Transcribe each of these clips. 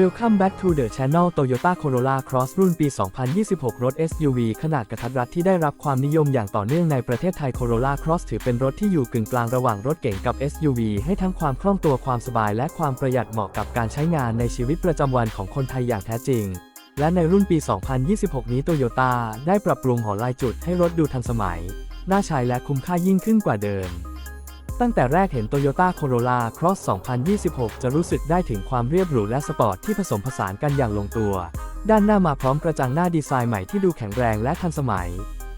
Welcome back to the channel Toyota Corolla Cross รุ่นปี 2026 รถ SUV ขนาดกระทัดรัดที่ได้รับความนิยมอย่างต่อเนื่องในประเทศไทย Corolla Cross ถือเป็นรถที่อยู่กึ่งกลางระหว่างรถเก๋งกับ SUV ให้ทั้งความคล่องตัวความสบายและความประหยัดเหมาะกับการใช้งานในชีวิตประจำวันของคนไทยอย่างแท้จริง และในรุ่นปี 2026 นี้ Toyota ได้ปรับปรุงหอลายจุดให้รถดูทันสมัย น่าใช้และคุ้มค่ายิ่งขึ้นกว่าเดิม ตั้งแต่แรกเห็น Toyota Corolla Cross 2026 จะรู้สึกได้ถึงความเรียบหรูและสปอร์ตที่ผสมผสานกันอย่างลงตัว ด้านหน้ามาพร้อมกระจังหน้าดีไซน์ใหม่ที่ดูแข็งแรงและทันสมัย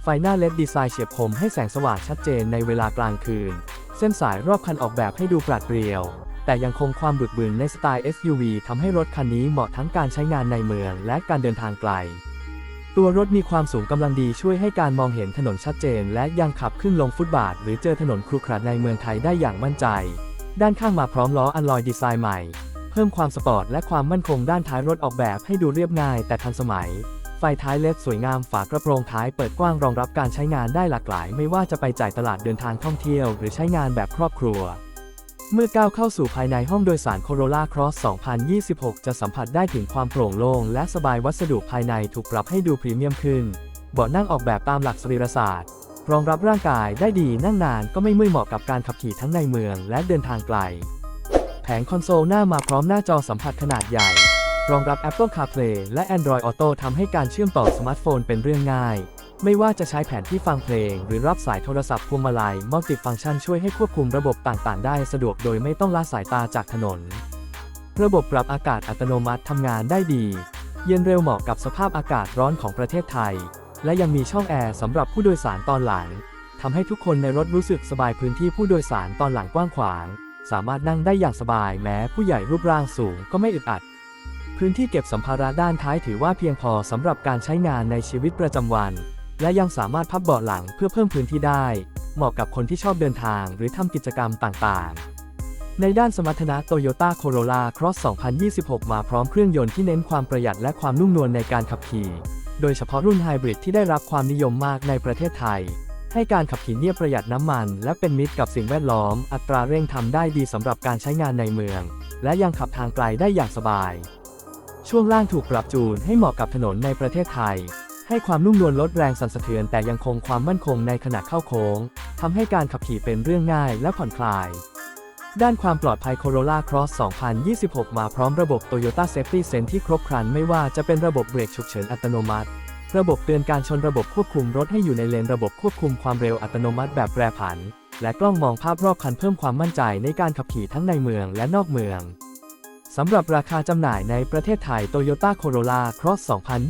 ไฟหน้าเล็ดดีไซน์เฉียบคมให้แสงสว่างชัดเจนในเวลากลางคืน เส้นสายรอบคันออกแบบให้ดูปราดเปรียว แต่ยังคงความบึกบึนในสไตล์ SUV ทำให้รถคันนี้เหมาะทั้งการใช้งานในเมืองและการเดินทางไกล ตัวรถมีความสูงกำลังดีช่วยให้การมองเห็นถนนชัดเจน และยังขับขึ้นลงฟุตบาท หรือเจอถนนครุขระในเมืองไทยได้อย่างมั่นใจ ด้านข้างมาพร้อมล้ออัลลอยดีไซน์ใหม่ เพิ่มความสปอร์ตและความมั่นคงด้านท้ายรถออกแบบให้ดูเรียบง่ายแต่ทันสมัย ไฟท้ายเล็ดสวยงามฝากระโปรงท้ายเปิดกว้างรองรับการใช้งานได้หลากหลาย ไม่ว่าจะไปจ่ายตลาดเดินทางท่องเที่ยว หรือใช้งานแบบครอบครัว เมื่อก้าวเข้าสู่ภายในห้องโดยสาร Corolla Cross 2026 จะสัมผัสได้ถึงความโปร่งโล่งและสบายวัสดุภายในถูกปรับให้ดูพรีเมียมขึ้น เบาะนั่งออกแบบตามหลักสรีรศาสตร์ รองรับร่างกายได้ดีนั่งนานก็ไม่เมื่อยเหมาะกับการขับขี่ทั้งในเมืองและเดินทางไกล แผงคอนโซลหน้ามาพร้อมหน้าจอสัมผัสขนาดใหญ่ รองรับ Apple CarPlay และ Android Auto ทำให้การเชื่อมต่อสมาร์ทโฟนเป็นเรื่องง่าย ไม่ว่าจะใช้แผนที่ฟังเพลง หรือรับสายโทรศัพท์พวงมาลัยมัลติฟังก์ชันช่วยให้ควบคุมระบบต่างๆ ได้สะดวกโดยไม่ต้องละสายตาจากถนน ระบบปรับอากาศอัตโนมัติทำงานได้ดี เย็นเร็วเหมาะกับสภาพอากาศร้อนของประเทศไทย และยังมีช่องแอร์สำหรับผู้โดยสารตอนหลังทำให้ทุกคนในรถรู้สึกสบายพื้นที่ผู้โดยสารตอนหลังกว้างขวาง สามารถนั่งได้อย่างสบายแม้ผู้ใหญ่รูปร่างสูงก็ไม่อึดอัดพื้นที่เก็บสัมภาระด้านท้ายถือว่าเพียงพอสำหรับการใช้งานในชีวิตประจำวัน และยังสามารถพับเบาะหลังเพื่อเพิ่มพื้นที่ได้ เหมาะกับคนที่ชอบเดินทางหรือทำกิจกรรมต่างๆในด้านสมรรถนะ Toyota Corolla Cross 2026 มาพร้อมเครื่องยนต์ที่เน้นความประหยัดและความนุ่มนวลในการขับขี่ โดยเฉพาะรุ่นไฮบริดที่ได้รับความนิยมมากในประเทศไทย ให้การขับขี่เนี่ยประหยัดน้ำมัน และเป็นมิตรกับสิ่งแวดล้อม อัตราเร่งทำได้ดีสำหรับการใช้งานในเมือง และยังขับทางไกลได้อย่างสบาย ช่วงล่างถูกปรับจูนให้เหมาะกับถนนในประเทศไทย ให้ความนุ่มนวลลดแรงสั่นสะเทือนแต่ยังคงความมั่นคงในขณะเข้าโค้งทำให้การขับขี่เป็นเรื่องง่ายและผ่อนคลาย ด้านความปลอดภัย Corolla Cross 2026 มาพร้อมระบบ Toyota Safety Sense ที่ครบครันไม่ว่าจะเป็นระบบเบรกฉุกเฉินอัตโนมัติ ระบบเตือนการชนระบบควบคุมรถให้อยู่ในเลนระบบควบคุมความเร็วอัตโนมัติแบบแปรผัน และกล้องมองภาพรอบคันเพิ่มความมั่นใจในการขับขี่ทั้งในเมืองและนอกเมือง สำหรับราคาจำหน่ายในประเทศไทย Toyota Corolla Cross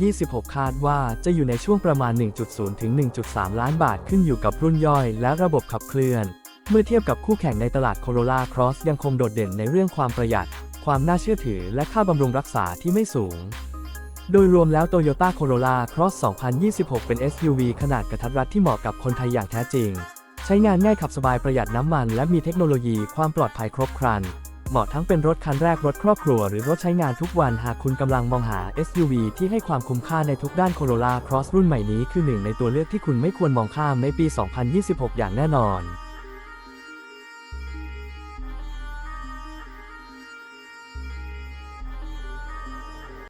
2026 คาดว่าจะอยู่ในช่วงประมาณ 1.0 ถึง 1.3 ล้านบาทขึ้นอยู่กับรุ่นย่อยและระบบขับเคลื่อน เมื่อเทียบกับคู่แข่งในตลาด Corolla Cross ยังคงโดดเด่นในเรื่องความประหยัด ความน่าเชื่อถือ และค่าบำรุงรักษาที่ไม่สูง โดยรวมแล้ว Toyota Corolla Cross 2026 เป็น SUV ขนาดกระทัดรัดที่เหมาะกับคนไทยอย่างแท้จริง ใช้งานง่ายขับสบายประหยัดน้ำมัน และมีเทคโนโลยีความปลอดภัยครบครัน เหมาะทั้งเป็นรถคันแรกรถครอบครัวหรือรถใช้งานทุกวันหากคุณกำลังมองหา SUV ที่ให้ความคุ้มค่าในทุกด้าน Corolla Cross รุ่นใหม่นี้คือหนึ่งในตัวเลือกที่คุณไม่ควรมองข้ามในปี 2026 อย่างแน่นอน